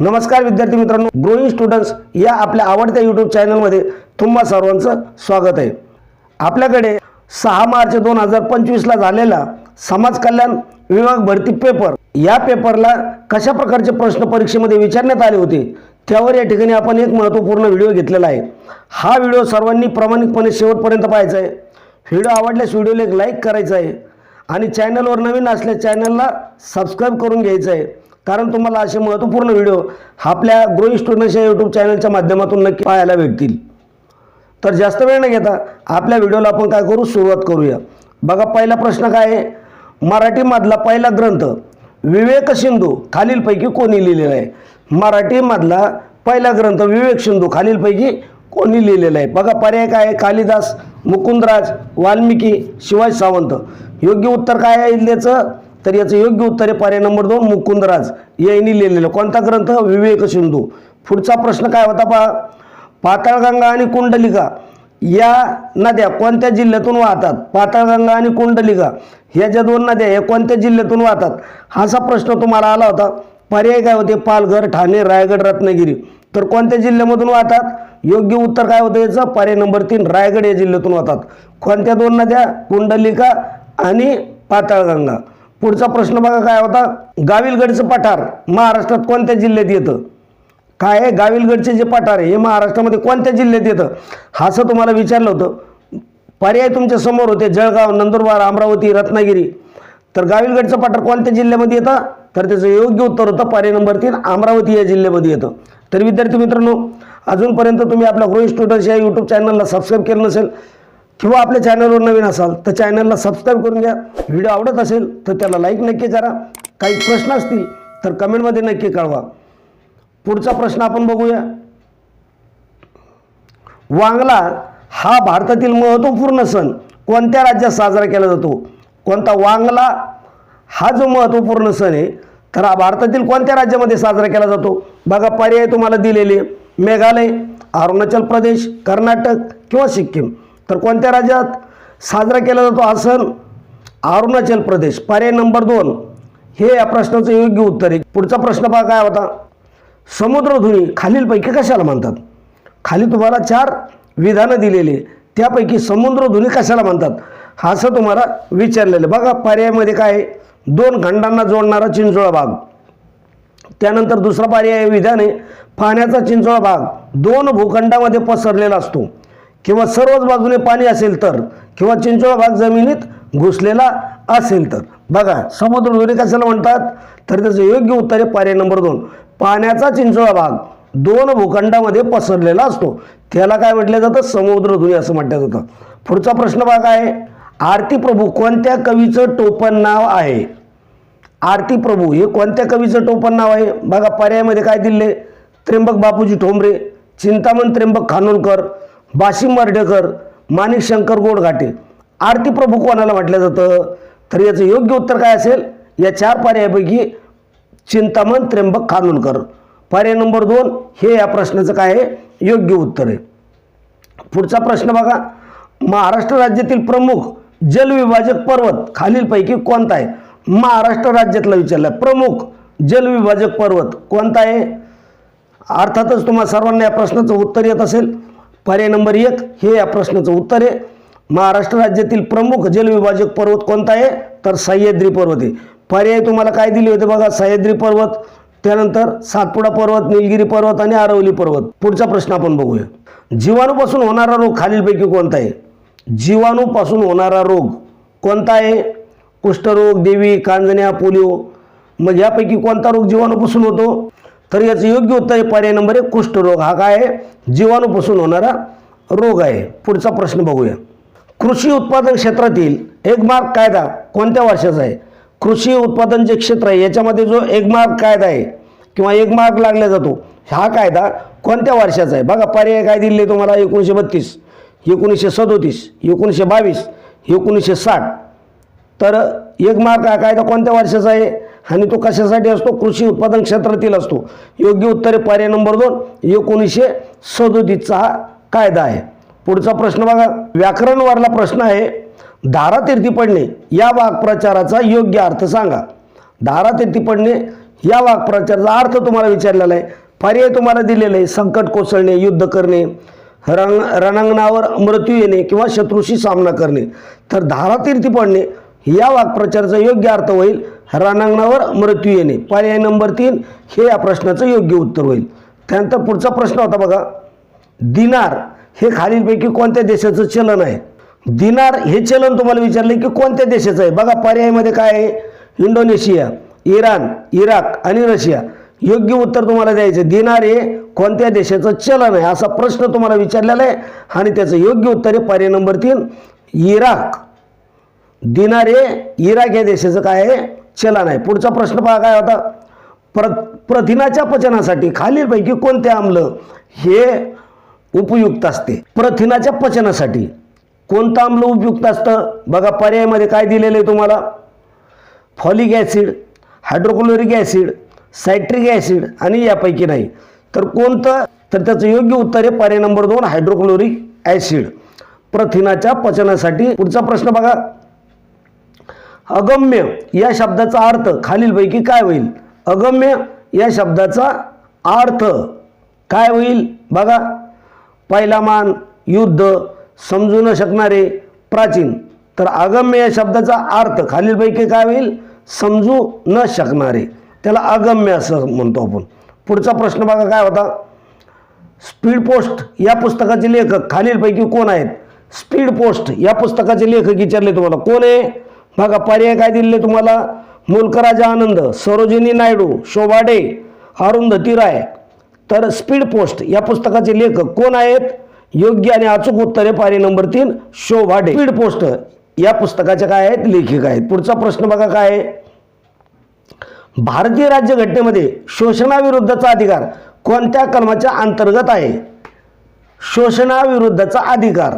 नमस्कार विद्यार्थी मित्रांनो ग्रोईंग स्टुडंट्स या आपल्या आवडत्या यूट्यूब चॅनलमध्ये तुम्हा सर्वांचं स्वागत आहे. आपल्याकडे सहा मार्च दोन हजार पंचवीसला झालेला समाज कल्याण विभाग भरती पेपर या पेपरला कशा प्रकारचे प्रश्न परीक्षेमध्ये विचारण्यात आले होते त्यावर या ठिकाणी आपण एक महत्त्वपूर्ण व्हिडिओ घेतलेला आहे. हा व्हिडिओ सर्वांनी प्रामाणिकपणे शेवटपर्यंत पाहायचा आहे. व्हिडिओ आवडल्यास व्हिडिओला एक लाईक करायचा आहे आणि चॅनलवर नवीन असल्यास चॅनलला सबस्क्राईब करून घ्यायचं आहे. कारण तुम्हाला असे महत्त्वपूर्ण व्हिडिओ आपल्या ग्रो स्टुडंट्सच्या यूट्यूब चॅनलच्या माध्यमातून नक्की पाहायला भेटतील. तर जास्त वेळ न घेता आपल्या व्हिडिओला आपण काय करू? सुरुवात करूया. बघा पहिला प्रश्न काय आहे? मराठीमधला पहिला ग्रंथ विवेक सिंधू खालीलपैकी कोणी लिहिलेला आहे? मराठीमधला पहिला ग्रंथ विवेक सिंधू खालीलपैकी कोणी लिहिलेला आहे? बघा पर्याय काय आहे? कालिदास मुकुंदराज वाल्मिकी शिवाजी सावंत. योग्य उत्तर काय आहे? इथल्याचं तर याचं योग्य उत्तर आहे पर्याय नंबर दोन मुकुंदराज. यांनी लिहिलेलं. कोणता ग्रंथ? विवेक सिंधू. पुढचा प्रश्न काय होता पहा. पाताळगंगा आणि कुंडलिका या नद्या कोणत्या जिल्ह्यातून वाहतात? पाताळगंगा आणि कुंडलिका ह्या ज्या दोन नद्या या कोणत्या जिल्ह्यातून वाहतात? असा प्रश्न तुम्हाला आला होता. पर्याय काय होते? पालघर ठाणे रायगड रत्नागिरी. तर कोणत्या जिल्ह्यामधून वाहतात? योग्य उत्तर काय होतं याचं? पर्याय नंबर तीन रायगड या जिल्ह्यातून वाहतात. कोणत्या दोन नद्या? कुंडलिका आणि पाताळगंगा. पुढचा प्रश्न बघा काय होता? गाविलगडचं पठार महाराष्ट्रात कोणत्या जिल्ह्यात येतं? काय आहे? गाविलगडचे जे पठार आहे हे महाराष्ट्रामध्ये कोणत्या जिल्ह्यात येतं? असं तुम्हाला विचारलं होतं. पर्याय तुमच्यासमोर होते. जळगाव नंदुरबार अमरावती रत्नागिरी. तर गाविलगडचं पठार कोणत्या जिल्ह्यामध्ये येतं? तर त्याचं योग्य उत्तर होतं पर्याय नंबर तीन अमरावती या जिल्ह्यामध्ये येतं. तर विद्यार्थी मित्रांनो अजूनपर्यंत तुम्ही आपल्या ग्रोई स्टुडंट्स या यूट्यूब चॅनलला सबस्क्राईब केलं नसेल किंवा आपल्या चॅनलवर नवीन असाल तर चॅनलला सबस्क्राईब करून घ्या. व्हिडिओ आवडत असेल तर त्याला लाईक नक्की करा. काही प्रश्न असतील तर कमेंटमध्ये नक्की कळवा. पुढचा प्रश्न आपण बघूया. वांगला हा भारतातील महत्त्वपूर्ण सण कोणत्या राज्यात साजरा केला जातो? कोणता वांगला हा जो महत्त्वपूर्ण सण आहे तर हा भारतातील कोणत्या राज्यामध्ये साजरा केला जातो? बघा पर्याय तुम्हाला दिलेले. मेघालय अरुणाचल प्रदेश कर्नाटक किंवा सिक्कीम. तर कोणत्या राज्यात साजरा केला जातो हा सण? अरुणाचल प्रदेश. पर्याय नंबर दोन. हे या प्रश्नाचं योग्य उत्तर आहे. पुढचा प्रश्न पहा काय होता? समुद्रधुनी खालीलपैकी कशाला म्हणतात? खाली तुम्हाला चार विधानं दिलेली त्यापैकी समुद्रधुनी कशाला म्हणतात? हा असं तुम्हाला विचारलेलं आहे. बघा पर्यायामध्ये काय आहे? दोन खंडांना जोडणारा चिंचोळा भाग. त्यानंतर दुसरा पर्याय विधान आहे. पाण्याचा चिंचोळा भाग. दोन भूखंडामध्ये पसरलेला असतो. किंवा सर्वच बाजूने पाणी असेल तर किंवा चिंचोळा भाग जमिनीत घुसलेला असेल तर. बघा समुद्रधुरी कशाला म्हणतात? तर त्याचं योग्य उत्तर आहे पर्याय नंबर दोन. पाण्याचा चिंचोळा भाग दोन भूखंडामध्ये पसरलेला असतो. त्याला काय म्हटलं जातं? समुद्रधुरी असं म्हटलं जातं. पुढचा प्रश्न भाग आहे. आरती प्रभू कोणत्या कवीचं टोपण नाव आहे? आरती प्रभू हे कोणत्या कवीचं टोपण नाव आहे? बघा पर्यायामध्ये काय दिले त्र्यंबक बापूजी ठोंबरे चिंतामण त्र्यंबक खानोलकर बाशिम मर्डेकर माणिक शंकर गोडघाटे. आरती प्रभू कोणाला म्हटलं जातं? तर याचं योग्य उत्तर काय असेल? या चार पर्यायापैकी चिंतामण त्र्यंबक खानोलकर पर्याय नंबर दोन हे या प्रश्नाचं काय आहे? योग्य उत्तर आहे. पुढचा प्रश्न बघा. महाराष्ट्र राज्यातील प्रमुख जलविभाजक पर्वत खालीलपैकी कोणता आहे? महाराष्ट्र राज्यातला विचारला. प्रमुख जलविभाजक पर्वत कोणता आहे? अर्थातच तुम्हाला सर्वांना या प्रश्नाचं उत्तर येत असेल. पर्याय नंबर एक हे या प्रश्नाचं उत्तर आहे. महाराष्ट्र राज्यातील प्रमुख जलविभाजक पर्वत कोणता आहे? तर सह्याद्री पर्वत आहे. पर्याय तुम्हाला काय दिले होते बघा? सह्याद्री पर्वत त्यानंतर सातपुडा पर्वत निलगिरी पर्वत आणि आरवली पर्वत. पुढचा प्रश्न आपण बघूया. जीवाणूपासून होणारा रोग खालीलपैकी कोणता आहे? जीवाणूपासून होणारा रोग कोणता आहे? कुष्ठरोग देवी कांजण्या पोलिओ. मग यापैकी कोणता रोग जीवाणूपासून होतो? तर याचं योग्य उत्तर आहे पर्याय नंबर एक कुष्ठरोग. हा काय आहे? जीवाणूपासून होणारा रोग आहे. पुढचा प्रश्न बघूया. कृषी उत्पादन क्षेत्रातील एक मार्क कायदा कोणत्या वर्षाचा आहे? कृषी उत्पादन जे क्षेत्र आहे याच्यामध्ये जो एक मार्क कायदा आहे किंवा एक मार्क लागला जातो हा कायदा कोणत्या वर्षाचा आहे? बघा पर्याय काय दिले तुम्हाला? एकोणीसशे बत्तीस एकोणीसशे सदोतीस एकोणीसशे बावीस एकोणीसशे साठ. तर एक मार्क हा कायदा कोणत्या वर्षाचा आहे? आणि तो कशासाठी असतो? कृषी उत्पादन क्षेत्रातील असतो. योग्य उत्तर पर्याय नंबर दोन एकोणीसशे सदोतीसचा हा कायदा आहे. पुढचा प्रश्न बघा. व्याकरणवरला प्रश्न आहे धारा तीर्थी पडणे या वाक्प्रचाराचा योग्य अर्थ सांगा. धारा तीर्थी पडणे या वाक्प्रचाराचा अर्थ तुम्हाला विचारलेला आहे. पर्याय तुम्हाला दिलेला आहे संकट कोसळणे युद्ध करणे रंग रणांगणावर मृत्यू येणे किंवा शत्रूशी सामना करणे. तर धारातीर्थी पडणे या वाक्प्रचाराचा योग्य अर्थ होईल. रानांगणावर मृत्यू येणे. पर्याय नंबर तीन हे या प्रश्नाचं योग्य उत्तर होईल. त्यानंतर पुढचा प्रश्न होता बघा. दिनार हे खालीलपैकी कोणत्या देशाचं चलन आहे? दिनार हे चलन तुम्हाला विचारले की कोणत्या देशाचं आहे? बघा पर्यायमध्ये काय आहे? इंडोनेशिया इराण इराक आणि रशिया. योग्य उत्तर तुम्हाला द्यायचं दिनार हे कोणत्या देशाचं चलन आहे? असा प्रश्न तुम्हाला विचारलेला आहे आणि त्याचं योग्य उत्तर आहे पर्याय नंबर तीन इराक. दिनार हे इराक या देशाचं काय आहे? चलन आहे पुढचा प्रश्न पहा काय होता? प्र प्रथिनाच्या पचनासाठी खालीलपैकी कोणते आम्ल हे उपयुक्त असते? प्रथिनाच्या पचनासाठी कोणतं आम्ल उपयुक्त असतं? बघा पर्यायमध्ये काय दिलेलं आहे तुम्हाला? Folic acid hydrochloric acid citric acid आणि यापैकी नाही. तर कोणतं? तर त्याचं योग्य उत्तर आहे पर्याय नंबर दोन हायड्रोक्लोरिक ॲसिड. प्रथिनाच्या पचनासाठी पुढचा प्रश्न बघा. अगम्य या शब्दाचा अर्थ खालीलपैकी काय होईल? अगम्य या शब्दाचा अर्थ काय होईल? बघा. पहिला मान युद्ध समजू न शकणारे प्राचीन. तर अगम्य या शब्दाचा अर्थ खालीलपैकी काय होईल? समजू न शकणारे. त्याला अगम्य असं म्हणतो आपण. पुढचा प्रश्न बघा काय होता? स्पीड पोस्ट या पुस्तकाचे लेखक खालीलपैकी कोण आहेत? स्पीड पोस्ट या पुस्तकाचे लेखक विचारले तुम्हाला. कोण आहे? बघा पर्याय काय दिले तुम्हाला? मुलकराजा आनंद सरोजिनी नायडू शोभा डे अरुंधती राय तर स्पीड पोस्ट या पुस्तकाचे लेखक कोण आहेत? योग्य आणि अचूक उत्तर आहे नंबर तीन शोभा डे स्पीड पोस्ट या पुस्तकाच्या काय आहेत? लेखिका आहेत. पुढचा प्रश्न बघा काय आहे. भारतीय राज्यघटनेमध्ये शोषणाविरुद्धचा अधिकार कोणत्या कलमाच्या अंतर्गत आहे? शोषणाविरुद्धचा अधिकार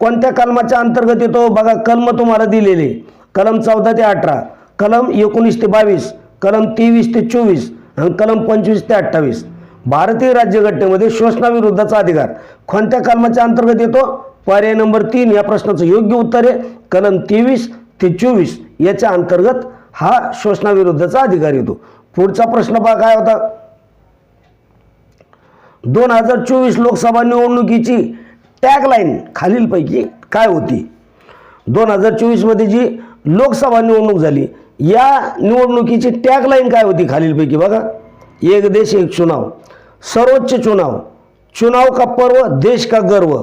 कोणत्या कलमाच्या अंतर्गत येतो? बघा कलम तुम्हाला दिलेले. कलम चौदा ते अठरा कलम एकोणीस ते बावीस कलम तेवीस ते चोवीस आणि कलम पंचवीस ते अठ्ठावीस. भारतीय राज्यघटनेमध्ये शोषणाविरुद्धचा अधिकार कोणत्या कलमाच्या अंतर्गत येतो? पर्याय नंबर तीन या प्रश्नाचं योग्य उत्तर आहे. कलम तेवीस ते चोवीस याच्या अंतर्गत हा शोषणाविरुद्धचा अधिकार येतो. पुढचा प्रश्न पहा काय होता? दोन हजार चोवीस लोकसभा निवडणुकीची टॅगलाईन खालीलपैकी काय होती? दोन हजार चोवीसमध्ये जी लोकसभा निवडणूक झाली. या निवडणुकीची टॅगलाईन काय होती खालीलपैकी बघा. एक देश एक चुनाव. सर्वोच्च चुनाव. चुनाव का पर्व देश का गर्व.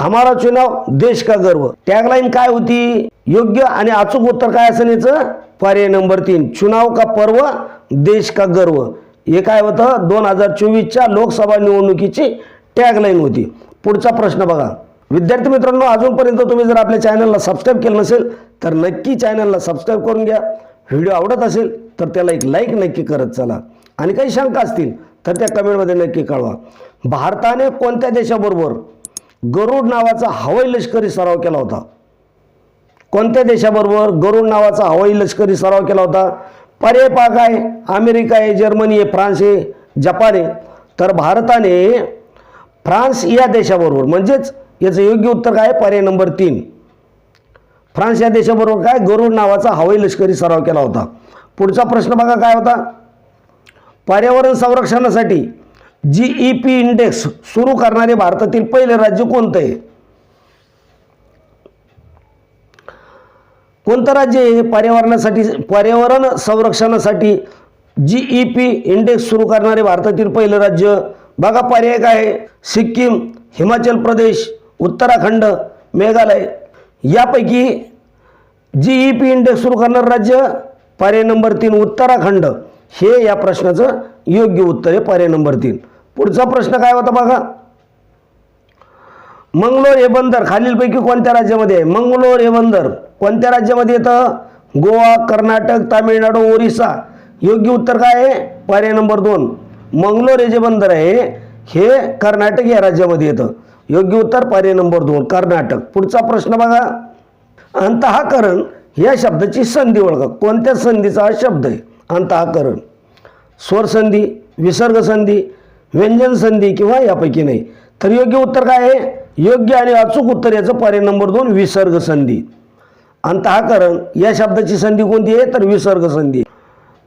हमारा चुनाव देश का गर्व. टॅगलाईन काय होती? योग्य आणि अचूक उत्तर काय असं याचं? पर्याय नंबर तीन. चुनाव का पर्व देश का गर्व. हे काय होतं? दोन हजार चोवीसच्या लोकसभा निवडणुकीची टॅगलाईन होती. पुढचा प्रश्न बघा. विद्यार्थी मित्रांनो अजूनपर्यंत तुम्ही जर आपल्या चॅनलला सबस्क्राईब केलं नसेल तर नक्की चॅनलला सबस्क्राईब करून घ्या. व्हिडिओ आवडत असेल तर त्याला एक लाईक नक्की करत चला. आणि काही शंका असतील तर त्या कमेंटमध्ये नक्की कळवा. भारताने कोणत्या देशाबरोबर गरुड नावाचा हवाई लष्करी सराव केला होता? कोणत्या देशाबरोबर गरुड नावाचा हवाई लष्करी सराव केला होता? पर्याय पाक आहे अमेरिका आहे जर्मनी आहे फ्रान्स आहे जपान आहे. तर भारताने फ्रान्स या देशाबरोबर म्हणजेच याचं योग्य उत्तर काय? पर्याय नंबर तीन. फ्रान्स या देशाबरोबर काय? गरुड नावाचा हवाई लष्करी सराव केला होता. पुढचा प्रश्न बघा काय होता? पर्यावरण संरक्षणासाठी जी ई पी इंडेक्स सुरू करणारे भारतातील पहिले राज्य कोणतं? आहे कोणतं राज्य आहे पर्यावरणासाठी पर्यावरण संरक्षणासाठी जी ई पी इंडेक्स सुरू करणारे भारतातील पहिलं राज्य? बघा पर्याय काय आहे? सिक्कीम हिमाचल प्रदेश उत्तराखंड मेघालय यापैकी जी ई पी इंडेक्स सुरू करणारं राज्य पर्याय नंबर तीन उत्तराखंड. हे या प्रश्नाचं योग्य उत्तर आहे पर्याय नंबर तीन. पुढचा प्रश्न काय होता बघा? मंगलोर हे बंदर खालीलपैकी कोणत्या राज्यामध्ये आहे? मंगलोर हे बंदर कोणत्या राज्यामध्ये येतं? गोवा कर्नाटक तामिळनाडू ओरिसा. योग्य उत्तर काय आहे? पर्याय नंबर दोन. मंगलोर हे जे बंदर आहे हे कर्नाटक या राज्यामध्ये येतं. योग्य उत्तर पर्याय नंबर दोन कर्नाटक. पुढचा प्रश्न बघा. अंतःकरण या शब्दाची संधी ओळखा. कोणत्या संधीचा हा शब्द आहे? अंतःकरण. स्वर संधी विसर्ग संधी व्यंजन संधी किंवा यापैकी नाही. तर योग्य उत्तर काय आहे? योग्य आणि अचूक उत्तर याचं पर्याय नंबर दोन विसर्ग संधी. अंतःकरण या शब्दाची संधी कोणती आहे? तर विसर्ग संधी.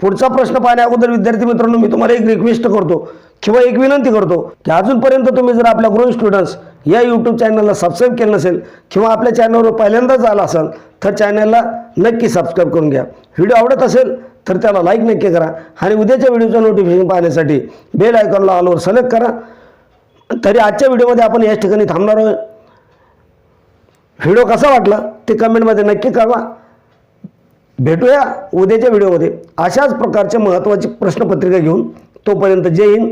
पुढचा प्रश्न पाहण्या अगोदर विद्यार्थी मित्रांनो मी तुम्हाला एक रिक्वेस्ट करतो. किंवा एक विनंती करतो की अजूनपर्यंत तुम्ही जर आपल्या ग्रोन स्टुडंट्स या यूट्यूब चॅनलला सबस्क्राईब केलं नसेल किंवा आपल्या चॅनलवर पहिल्यांदाच आला असाल तर चॅनलला नक्की सबस्क्राईब करून घ्या. व्हिडिओ आवडत असेल तर त्याला लाईक नक्की करा आणि उद्याच्या व्हिडिओचं नोटिफिकेशन पाहण्यासाठी बेल आयकॉनला ऑलवर सिलेक्ट करा. तरी आजच्या व्हिडिओमध्ये आपण याच ठिकाणी थांबणार आहोत. व्हिडिओ कसा वाटला ते कमेंटमध्ये नक्की कळवा. भेटूया उद्याच्या व्हिडिओमध्ये अशाच प्रकारच्या महत्त्वाची प्रश्नपत्रिका घेऊन तोपर्यंत जय हिंद.